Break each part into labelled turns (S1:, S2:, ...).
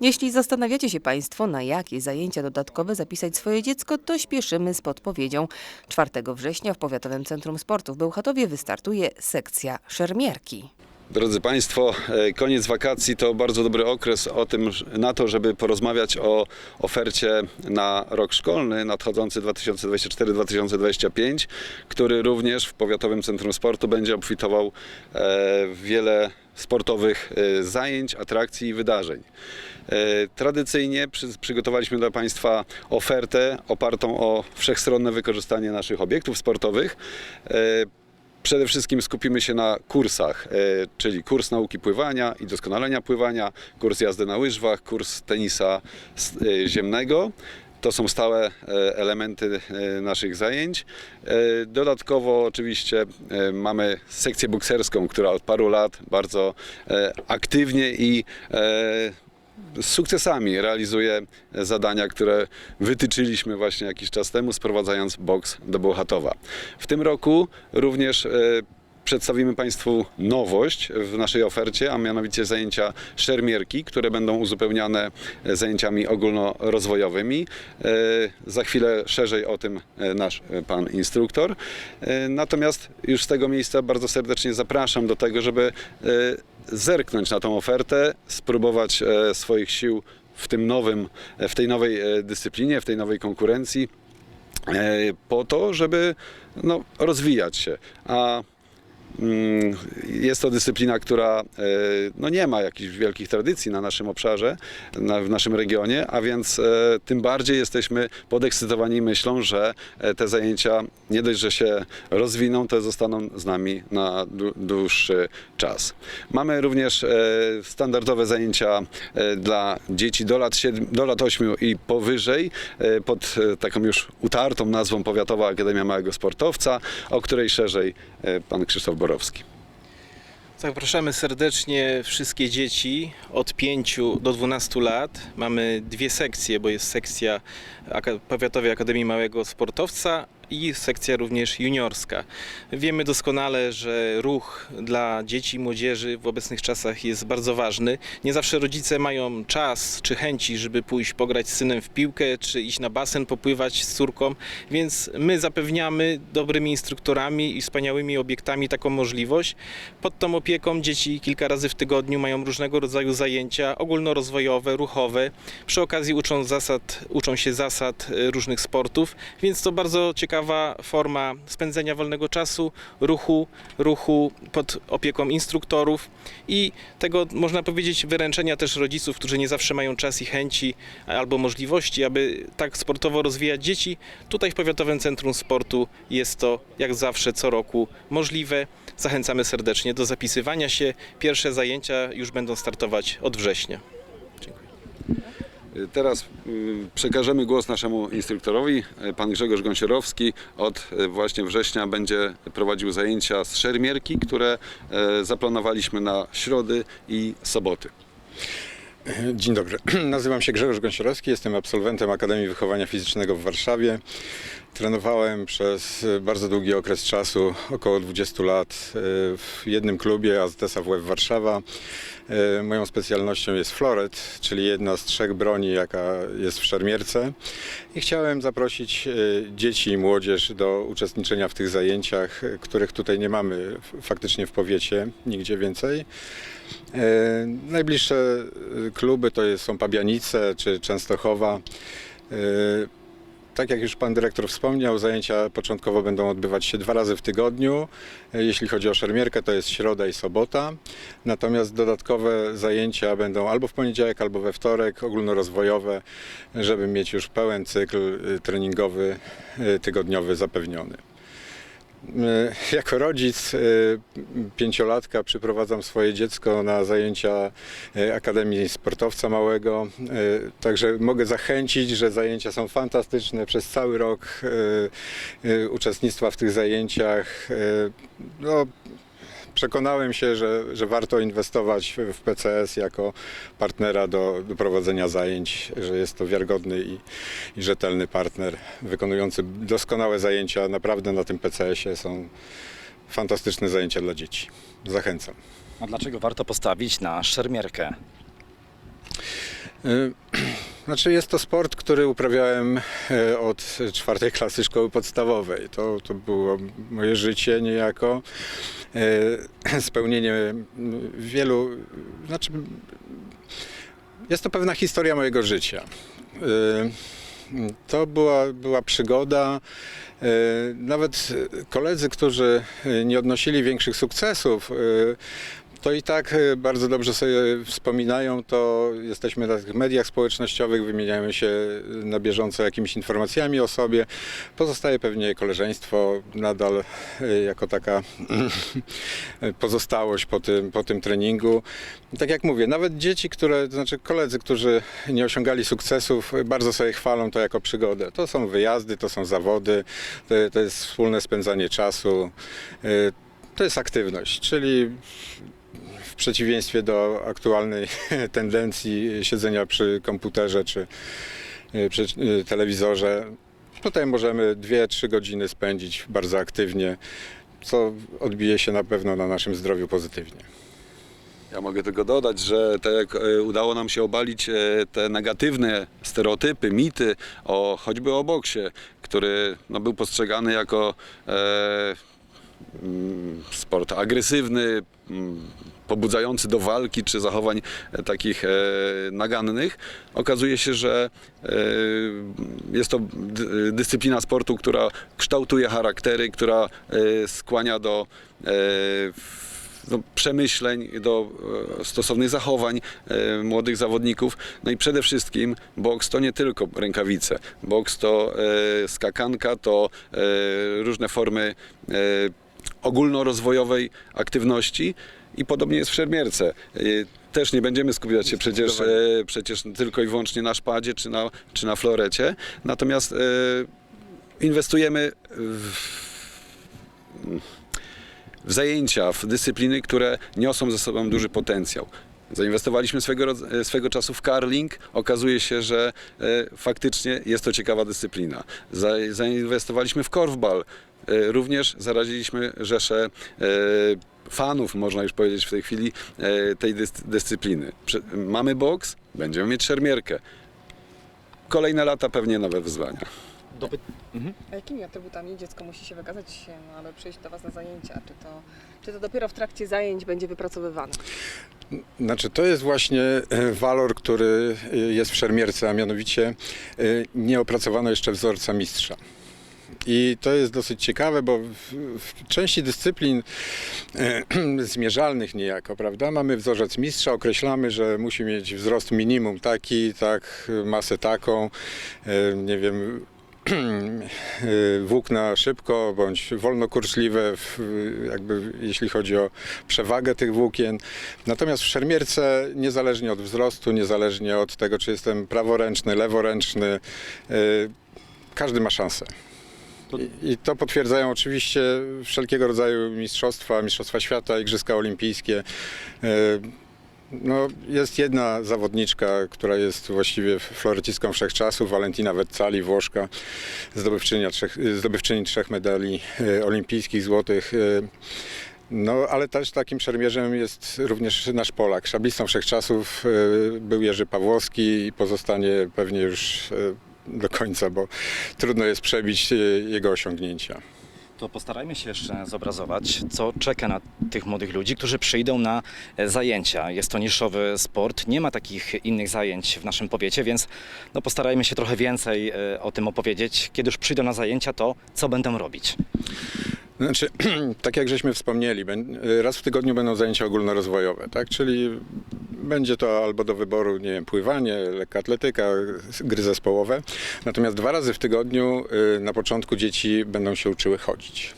S1: Jeśli zastanawiacie się Państwo, na jakie zajęcia dodatkowe zapisać swoje dziecko, to śpieszymy z podpowiedzią. 4 września w Powiatowym Centrum Sportu w Bełchatowie wystartuje sekcja szermierki.
S2: Drodzy Państwo, e, koniec wakacji to bardzo dobry okres o tym, na to, żeby porozmawiać o ofercie na rok szkolny nadchodzący 2024-2025, który również w Powiatowym Centrum Sportu będzie obfitował e, w wiele sportowych e, zajęć, atrakcji i wydarzeń. Tradycyjnie przy, przygotowaliśmy dla Państwa ofertę opartą o wszechstronne wykorzystanie naszych obiektów sportowych. Przede wszystkim skupimy się na kursach, e, czyli kurs nauki pływania i doskonalenia pływania, kurs jazdy na łyżwach, kurs tenisa e, ziemnego. To są stałe e, elementy naszych zajęć. Dodatkowo oczywiście mamy sekcję bokserską, która od paru lat bardzo aktywnie i z sukcesami realizuje zadania, które wytyczyliśmy właśnie jakiś czas temu, sprowadzając boks do Bełchatowa. W tym roku również e, przedstawimy Państwu nowość w naszej ofercie, a mianowicie zajęcia szermierki, które będą uzupełniane zajęciami ogólnorozwojowymi. E, Za chwilę szerzej o tym nasz pan instruktor. E, Natomiast już z tego miejsca bardzo serdecznie zapraszam do tego, żeby e, zerknąć na tą ofertę, spróbować swoich sił w tym nowym, w tej nowej dyscyplinie, w tej nowej konkurencji po to, żeby no, rozwijać się. A jest to dyscyplina, która e, no, nie ma jakichś wielkich tradycji na naszym obszarze, w naszym regionie, a więc e, tym bardziej jesteśmy podekscytowani myślą, że e, te zajęcia nie dość, że się rozwiną, to zostaną z nami na dłu- dłuższy czas. Mamy również standardowe zajęcia dla dzieci do lat, 7, do lat 8 i powyżej pod taką już utartą nazwą Powiatowa Akademia Małego Sportowca, o której szerzej pan Krzysztof Borowski.
S3: Zapraszamy serdecznie wszystkie dzieci od 5 do 12 lat. Mamy dwie sekcje, bo jest sekcja Powiatowej Akademii Małego Sportowca i sekcja również juniorska. Wiemy doskonale, że ruch dla dzieci i młodzieży w obecnych czasach jest bardzo ważny. Nie zawsze rodzice mają czas czy chęci, żeby pójść pograć z synem w piłkę, czy iść na basen, popływać z córką, więc my zapewniamy dobrymi instruktorami i wspaniałymi obiektami taką możliwość. Pod tą opieką dzieci kilka razy w tygodniu mają różnego rodzaju zajęcia ogólnorozwojowe, ruchowe. Przy okazji uczą, zasad, uczą się zasad e, różnych sportów, więc to bardzo ciekawa forma spędzenia wolnego czasu, ruchu, ruchu pod opieką instruktorów i tego, można powiedzieć, wyręczenia też rodziców, którzy nie zawsze mają czas i chęci albo możliwości, aby tak sportowo rozwijać dzieci. Tutaj w Powiatowym Centrum Sportu jest to jak zawsze co roku możliwe. Zachęcamy serdecznie do zapisywania się. Pierwsze zajęcia już będą startować od września.
S2: Teraz y, przekażemy głos naszemu instruktorowi. Pan Grzegorz Gąsiorowski od e, właśnie września będzie prowadził zajęcia z szermierki, które e, zaplanowaliśmy na środy i soboty.
S4: Dzień dobry. Nazywam się Grzegorz Gąsiorowski, jestem absolwentem Akademii Wychowania Fizycznego w Warszawie. Trenowałem przez bardzo długi okres czasu, około 20 lat, e, w jednym klubie AZS AWF Warszawa. E, Moją specjalnością jest floret, czyli jedna z trzech broni, jaka jest w szermierce. I chciałem zaprosić e, dzieci i młodzież do uczestniczenia w tych zajęciach, których tutaj nie mamy faktycznie w powiecie, nigdzie więcej. Najbliższe kluby to są Pabianice czy Częstochowa. Tak jak już pan dyrektor wspomniał, zajęcia początkowo będą odbywać się dwa razy w tygodniu. E, Jeśli chodzi o szermierkę, to jest środa i sobota. Natomiast dodatkowe zajęcia będą albo w poniedziałek, albo we wtorek, ogólnorozwojowe, żeby mieć już pełen cykl e, treningowy e, tygodniowy zapewniony. E, Jako rodzic e, pięciolatka przyprowadzam swoje dziecko na zajęcia e, Akademii Sportowca Małego. Także mogę zachęcić, że zajęcia są fantastyczne przez cały rok uczestnictwa w tych zajęciach. No, przekonałem się, że, że warto inwestować w- PCS jako partnera do, do prowadzenia zajęć, że jest to wiarygodny i, i rzetelny partner wykonujący doskonałe zajęcia. Naprawdę na tym PCS-ie są fantastyczne zajęcia dla dzieci. Zachęcam.
S5: A dlaczego warto postawić na szermierkę?
S4: Y, Znaczy jest to sport, który uprawiałem e, od czwartej klasy szkoły podstawowej. To, to było moje życie niejako. E, Spełnienie m, wielu, znaczy jest to pewna historia mojego życia. E, To była, była przygoda. Nawet koledzy, którzy nie odnosili większych sukcesów, to i tak e, bardzo dobrze sobie wspominają, to jesteśmy na tych mediach społecznościowych, wymieniamy się na bieżąco jakimiś informacjami o sobie. Pozostaje pewnie koleżeństwo nadal e, jako taka pozostałość po tym, po tym treningu. Tak jak mówię, nawet dzieci, które, to znaczy koledzy, którzy nie osiągali sukcesów, bardzo sobie chwalą to jako przygodę. To są wyjazdy, to są zawody, to, to jest wspólne spędzanie czasu. e, To jest aktywność, czyli przeciwieństwie do aktualnej tendencji siedzenia przy komputerze czy y, przy y, telewizorze, tutaj możemy 2-3 godziny spędzić bardzo aktywnie, co odbije się na pewno na naszym zdrowiu pozytywnie.
S2: Ja mogę tylko dodać, że tak jak e, udało nam się obalić te negatywne stereotypy, mity o choćby o boksie, który no, był postrzegany jako e, sport agresywny, mm, pobudzający do walki czy zachowań e, takich e, nagannych. Okazuje się, że e, jest to dy- dyscyplina sportu, która kształtuje charaktery, która skłania do do przemyśleń, do stosownych zachowań młodych zawodników. No i przede wszystkim boks to nie tylko rękawice. Boks to skakanka, to różne formy ogólnorozwojowej aktywności i podobnie jest w szermierce. E, Też nie będziemy skupiać się przecież, e, przecież tylko i wyłącznie na szpadzie czy na, czy na florecie, natomiast e, inwestujemy w w zajęcia, w dyscypliny, które niosą ze sobą duży potencjał. Zainwestowaliśmy swego, swego czasu w karling. Okazuje się, że e, faktycznie jest to ciekawa dyscyplina. Za, zainwestowaliśmy w korfbal. E, również zaraziliśmy rzesze e, fanów, można już powiedzieć w tej chwili, e, tej dys- dyscypliny. Mamy boks, będziemy mieć szermierkę. Kolejne lata pewnie nowe wyzwania.
S5: Dopy...
S6: A jakimi atrybutami dziecko musi się wykazać, no, aby przyjść do Was na zajęcia? Czy to, czy to dopiero w trakcie zajęć będzie wypracowywane?
S4: Znaczy, to jest właśnie walor, który jest w szermierce, a mianowicie nie opracowano jeszcze wzorca mistrza. I to jest dosyć ciekawe, bo w, w części dyscyplin e, zmierzalnych niejako, prawda, mamy wzorzec mistrza, określamy, że musi mieć wzrost minimum taki, tak, masę taką, e, nie wiem, e, włókna szybko bądź wolno kurczliwe, w, jakby jeśli chodzi o przewagę tych włókien. Natomiast w szermierce, niezależnie od wzrostu, niezależnie od tego, czy jestem praworęczny, leworęczny, e, każdy ma szansę. I, to potwierdzają oczywiście wszelkiego rodzaju mistrzostwa, mistrzostwa świata, igrzyska olimpijskie. E, No, jest jedna zawodniczka, która jest właściwie florecistką wszechczasów, Valentina Vezzali, Włoszka, zdobywczyni trzech, zdobywczyni trzech medali e, olimpijskich, złotych. e, No, ale też takim szermierzem jest również nasz Polak. Szablistą wszechczasów był Jerzy Pawłowski i pozostanie pewnie już do końca, bo trudno jest przebić e, jego osiągnięcia.
S5: To postarajmy się jeszcze zobrazować, co czeka na tych młodych ludzi, którzy przyjdą na e, zajęcia. Jest to niszowy sport, nie ma takich innych zajęć w naszym powiecie, więc no postarajmy się trochę więcej e, o tym opowiedzieć. Kiedy już przyjdą na zajęcia, to co będą robić?
S4: Znaczy, tak jak żeśmy wspomnieli, raz w tygodniu będą zajęcia ogólnorozwojowe, tak? Czyli będzie to albo do wyboru, nie wiem, pływanie, lekka atletyka, gry zespołowe. Natomiast dwa razy w tygodniu y, na początku dzieci będą się uczyły chodzić.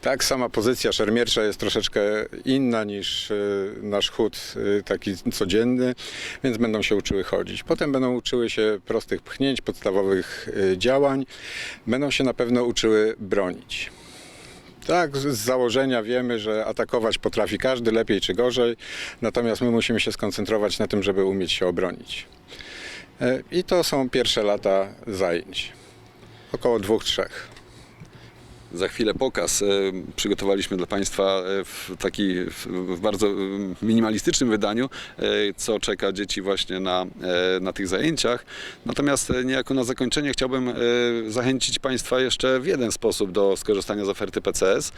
S4: Tak, sama pozycja szermiercza jest troszeczkę inna niż y, nasz chód y, taki codzienny, więc będą się uczyły chodzić. Potem będą uczyły się prostych pchnięć, podstawowych działań. Będą się na pewno uczyły bronić. Tak, z założenia wiemy, że atakować potrafi każdy, lepiej czy gorzej, natomiast my musimy się skoncentrować na tym, żeby umieć się obronić. E, I to są pierwsze lata zajęć. Około dwóch, trzech.
S2: Za chwilę pokaz. E, Przygotowaliśmy dla Państwa e, w taki w bardzo e, minimalistycznym wydaniu, co czeka dzieci właśnie na, na tych zajęciach. Natomiast niejako na zakończenie chciałbym zachęcić Państwa jeszcze w jeden sposób do skorzystania z oferty PCS,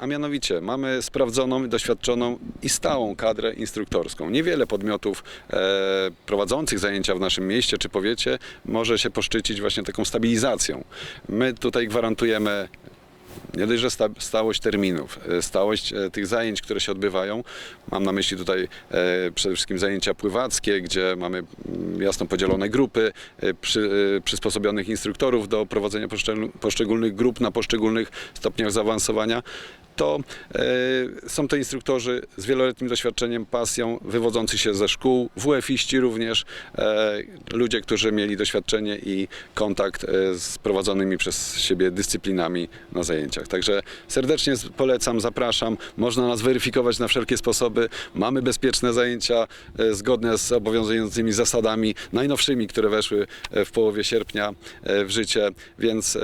S2: a mianowicie mamy sprawdzoną, doświadczoną i stałą kadrę instruktorską. Niewiele podmiotów prowadzących zajęcia w naszym mieście czy powiecie może się poszczycić właśnie taką stabilizacją. My tutaj gwarantujemy nie dość, że sta, stałość terminów, e, stałość e, tych zajęć, które się odbywają. Mam na myśli tutaj e, przede wszystkim zajęcia pływackie, gdzie mamy mm, jasno podzielone grupy, przy, przysposobionych instruktorów do prowadzenia poszczegól- poszczególnych grup na poszczególnych stopniach zaawansowania. To e, są to instruktorzy z wieloletnim doświadczeniem, pasją, wywodzący się ze szkół, WF-iści również, e, ludzie, którzy mieli doświadczenie i kontakt e, z prowadzonymi przez siebie dyscyplinami na zajęciach. Także serdecznie polecam, zapraszam. Można nas weryfikować na wszelkie sposoby. Mamy bezpieczne zajęcia zgodne z obowiązującymi zasadami najnowszymi, które weszły w połowie sierpnia w życie, więc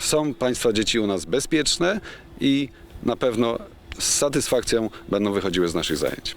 S2: są Państwa dzieci u nas bezpieczne i na pewno z satysfakcją będą wychodziły z naszych zajęć.